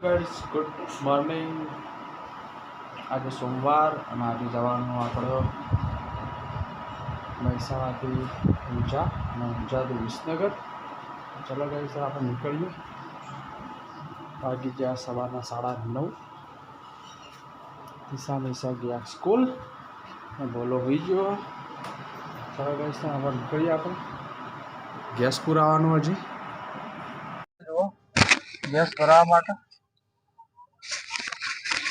Guys good morning આજે સોમવાર અને આજે જવાનું આપણે મહેસાણાથી ઊંઝા અને ઊંઝાથી વિસનગર ચલો ગાઈસ આપણે નીકળીએ વાગી ગયા સવારના સાડા નવ દિશા મિશા ગયા સ્કૂલ અને બોલો હોઈ ગયો ચલો ગાઈસ આપણે નીકળીએ આપણે ગેસ પુરાવાનું હજી જુઓ ગેસ ભરાવા માટે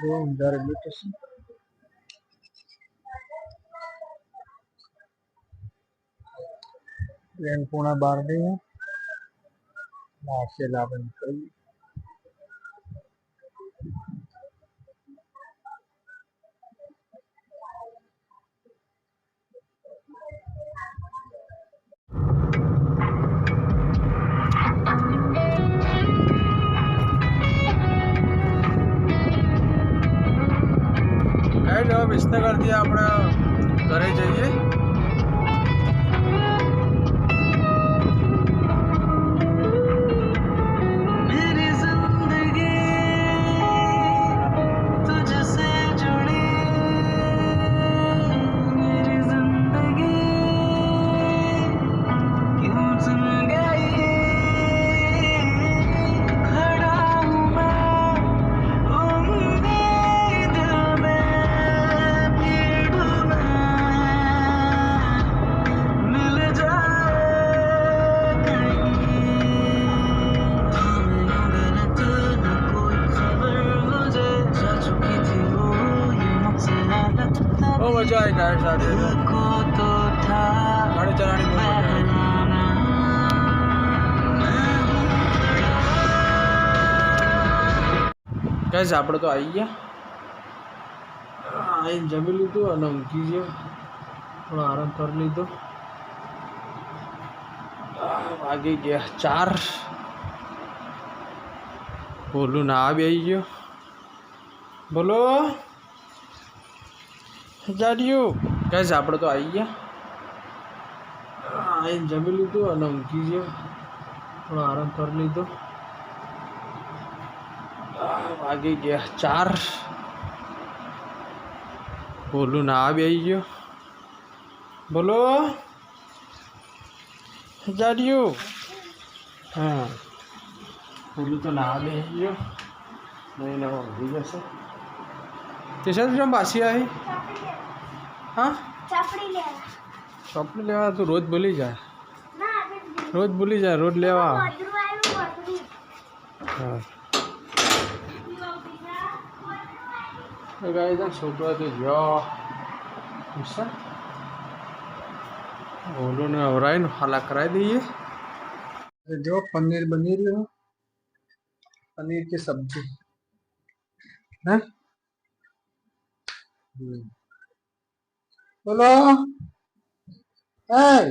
Vou andar ali assim. Train Pune બહાર નહીં માસે કરી વિસનગરથી આપણે ઘરે જઈએ. મજા આવી ગાઈડ સાથે. ગાડી ચલાવવાની મજા આપણે તો આવી ગયા. આવીને જમી લીધું અને ઊંઘી ગયો. થોડો આરામ કરી લીધો. વાગી ગયા ચાર. બોલું, ના આવી ગયો. બોલો. જાડિયું ગાઈસ આપણે તો આવી ગયા આવીને જમી લીધું અને ઊંઘી ગયો થોડો આરામ કરી લીધો આ, વાગી ગયા ચાર બોલું ના આવી આવી ગયો બોલો જાડિયું હા બોલું તો ના આવી આવી ગયો નહીં ના ઊંઘી જશે તે છે કેમ પાછી આવી હા ચાપડી લેવા ચોપડી લેવા તું રોજ ભૂલી જાય ના આપણે રોજ ભૂલી જાય રોજ લેવા આવે. મધુર આવ્યું મધુર હા તો ગાય તો છોકરો તો ગયો ગુસ્સા ઓલો ને અવરાઈને હાલા કરાવી દઈએ જો પનીર બની રહ્યો પનીર की सब्जी है বলো এই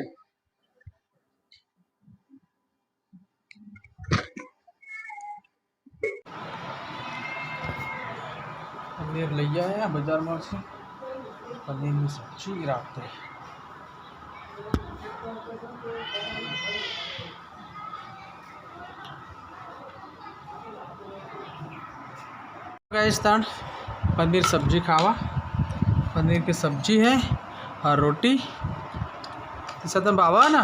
पनीर ले आया बाज़ार मार से। पनीर में सब्ज़ी गिराते हैं पनीर सब्ज़ी खावा। पनीर की सब्जी है और रोटी सतम बाबा ना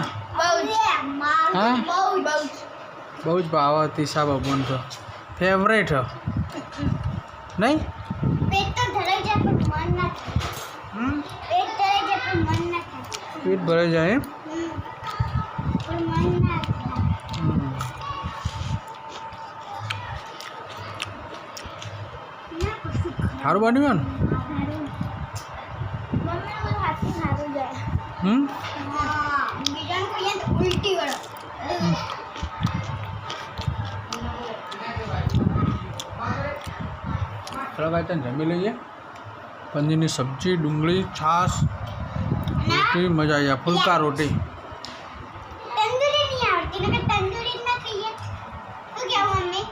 હા? બહુ બહુ બહુ જ ભાવ તીસા બાબુન તો ફેવરેટ નહીં પેટ તો ધરાઈ જાય પણ મન ના થાય હમ પેટ ધરાઈ જાય પણ મન ના થાય પેટ ભરાઈ જાય એમ હમ. પણ મન ના થાય હમ. ના કશું સારું બન્યું ને ચાલો ભાઈ ત્યાં જમી લઈએ પનીરની સબ્જી ડુંગળી છાશ રોટી મજા આવી જાય ફુલકા રોટી તંદૂરી નહીં આવડતી નકર તંદૂરી ના કહીએ શું કહેવું મમ્મી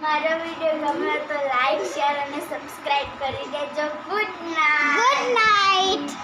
મારો વિડીયો ગમે તો લાઈક શેર અને સબસ્ક્રાઇબ કરી દેજો ગુડ નાઇટ ગુડ નાઇટ